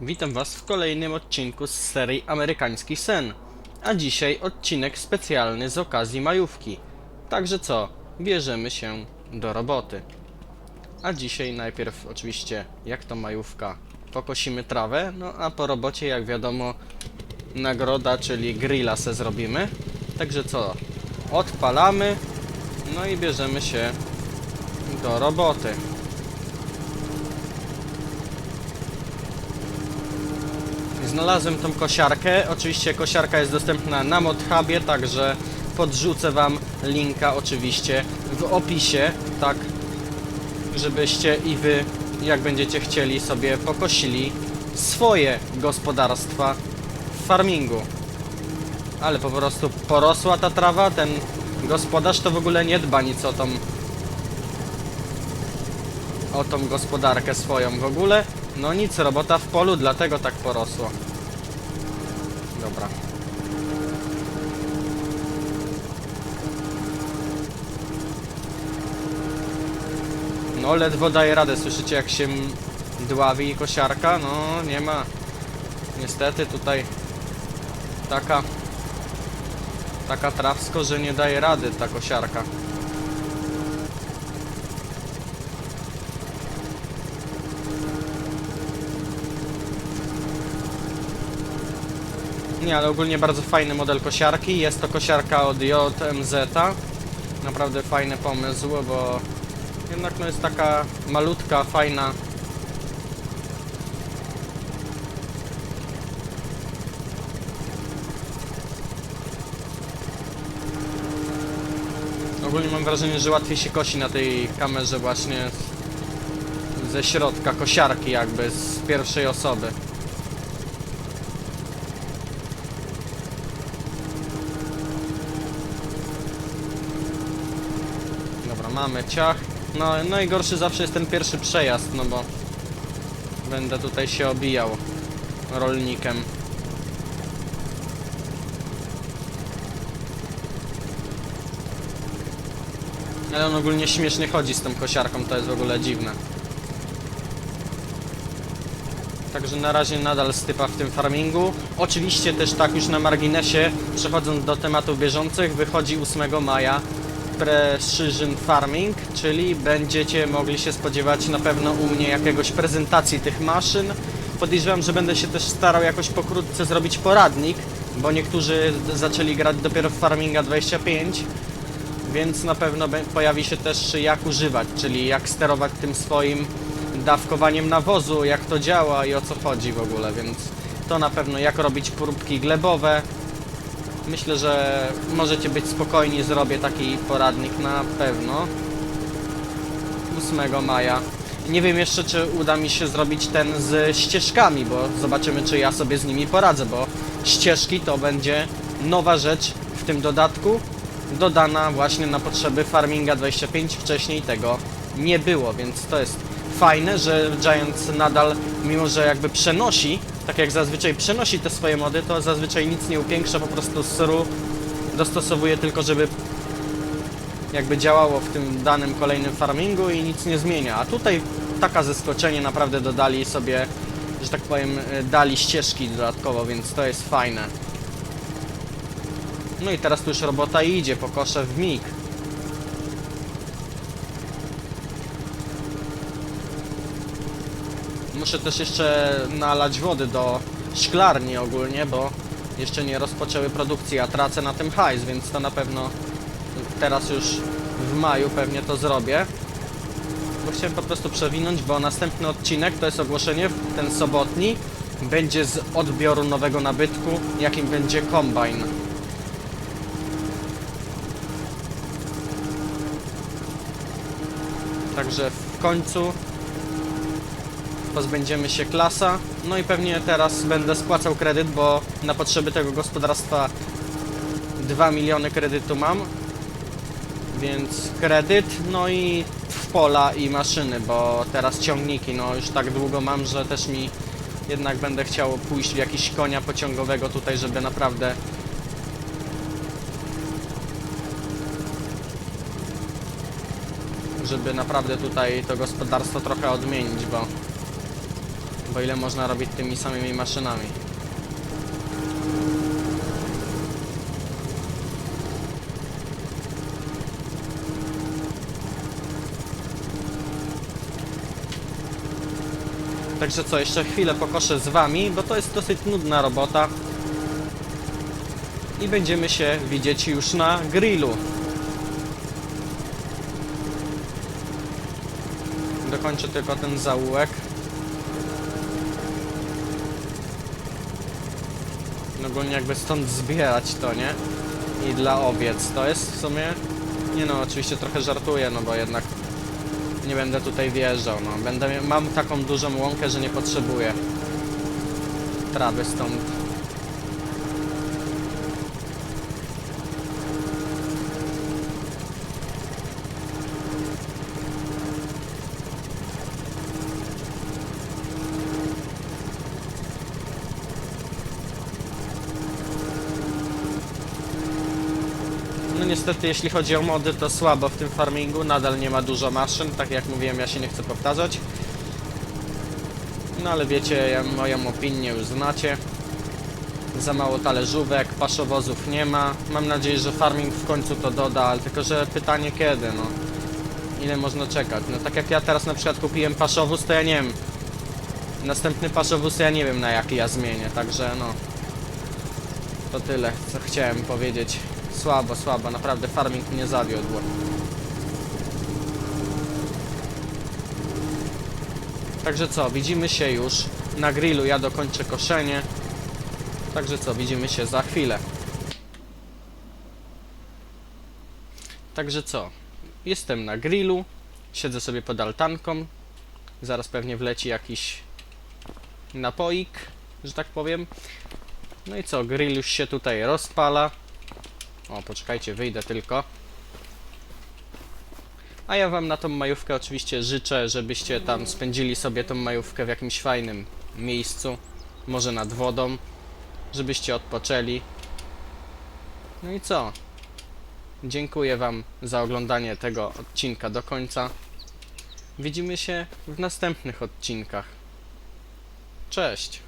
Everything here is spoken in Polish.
Witam Was w kolejnym odcinku z serii Amerykański Sen. A dzisiaj odcinek specjalny z okazji majówki. Także co, bierzemy się do roboty. A dzisiaj najpierw oczywiście, jak to majówka, pokosimy trawę, no a po robocie, jak wiadomo, nagroda, czyli grilla se zrobimy. Także co, odpalamy, no i bierzemy się do roboty. Znalazłem tą kosiarkę. Oczywiście kosiarka jest dostępna na ModHubie, także podrzucę Wam linka oczywiście w opisie, tak żebyście i Wy, jak będziecie chcieli, sobie pokosili swoje gospodarstwa w farmingu. Ale po prostu porosła ta trawa, ten gospodarz to w ogóle nie dba nic o tą o tą gospodarkę swoją w ogóle. No nic, robota w polu, dlatego tak porosło. Dobra. No ledwo daje radę, słyszycie jak się dławi kosiarka? No nie ma. Niestety tutaj taka taka trawsko, że nie daje rady ta kosiarka. Ale ogólnie bardzo fajny model kosiarki. Jest to kosiarka od JMZ. Naprawdę fajny pomysł, bo jednak no jest taka malutka, fajna. Ogólnie mam wrażenie, że łatwiej się kosi na tej kamerze właśnie ze środka kosiarki jakby, z pierwszej osoby. Dobra, mamy ciach. No, najgorszy zawsze jest ten pierwszy przejazd, no bo będę tutaj się obijał rolnikiem. Ale on ogólnie śmiesznie chodzi z tą kosiarką, to jest w ogóle dziwne. Także na razie nadal stypa w tym farmingu. Oczywiście też tak już na marginesie, przechodząc do tematów bieżących, wychodzi 8 maja Precision Farming, czyli będziecie mogli się spodziewać na pewno u mnie jakiegoś prezentacji tych maszyn. Podejrzewam, że będę się też starał jakoś pokrótce zrobić poradnik, bo niektórzy zaczęli grać dopiero w Farminga 25, więc na pewno pojawi się też jak używać, czyli jak sterować tym swoim dawkowaniem nawozu, jak to działa i o co chodzi w ogóle, więc to na pewno jak robić próbki glebowe. Myślę, że możecie być spokojni, zrobię taki poradnik na pewno 8 maja. Nie wiem jeszcze, czy uda mi się zrobić ten z ścieżkami, bo zobaczymy, czy ja sobie z nimi poradzę, bo ścieżki to będzie nowa rzecz w tym dodatku, dodana właśnie na potrzeby Farminga 25. Wcześniej tego nie było, więc to jest fajne, że Giants nadal, mimo że jakby przenosi, tak jak zazwyczaj przenosi te swoje mody, to zazwyczaj nic nie upiększa, po prostu sru dostosowuje tylko, żeby jakby działało w tym danym kolejnym farmingu i nic nie zmienia. A tutaj taka zaskoczenie naprawdę dodali sobie, że tak powiem, y, dali ścieżki dodatkowo, więc to jest fajne. No i teraz tu już robota idzie, pokoszę w mig. Muszę też jeszcze nalać wody do szklarni ogólnie, bo jeszcze nie rozpoczęły produkcji, a tracę na tym hajs, więc to na pewno teraz już w maju pewnie to zrobię. Bo chciałem po prostu przewinąć, bo następny odcinek to jest ogłoszenie, ten sobotni, będzie z odbioru nowego nabytku, jakim będzie kombajn. Także w końcu pozbędziemy się klasa. No i pewnie teraz będę spłacał kredyt, bo na potrzeby tego gospodarstwa 2 miliony kredytu mam. Więc kredyt, no i w pola i maszyny, bo teraz ciągniki, no już tak długo mam, że też mi jednak będę chciał pójść w jakiś konia pociągowego tutaj, żeby naprawdę żeby naprawdę tutaj to gospodarstwo trochę odmienić, bo Bo ile można robić tymi samymi maszynami? Także co, jeszcze chwilę pokoszę z wami, bo to jest dosyć nudna robota. I będziemy się widzieć już na grillu. Dokończę tylko ten zaułek. Ogólnie jakby stąd zbierać to, nie? I dla owiec. To jest w sumie... Nie no, oczywiście trochę żartuję, no bo jednak nie będę tutaj wjeżdżał, no. Będę, mam taką dużą łąkę, że nie potrzebuję trawy stąd. Niestety jeśli chodzi o mody to słabo w tym farmingu, nadal nie ma dużo maszyn, tak jak mówiłem ja się nie chcę powtarzać. No ale wiecie, moją opinię już znacie. Za mało talerzówek, paszowozów nie ma. Mam nadzieję, że farming w końcu to doda, ale tylko że pytanie kiedy, no. Ile można czekać? No tak jak ja teraz na przykład kupiłem paszowóz, to ja nie wiem. Następny paszowóz ja nie wiem na jaki ja zmienię, także no. To tyle, co chciałem powiedzieć. Słabo, słabo, naprawdę farming mnie zawiódł. Także co, widzimy się już na grillu, ja dokończę koszenie. Także co, widzimy się za chwilę. Także co, jestem na grillu, siedzę sobie pod altanką. Zaraz pewnie wleci jakiś napoik, że tak powiem. No i co, grill już się tutaj rozpala. O, poczekajcie, wyjdę tylko. A ja wam na tą majówkę oczywiście życzę, żebyście tam spędzili sobie tą majówkę w jakimś fajnym miejscu, może nad wodą, żebyście odpoczęli. No i co? Dziękuję wam za oglądanie tego odcinka do końca. Widzimy się w następnych odcinkach. Cześć!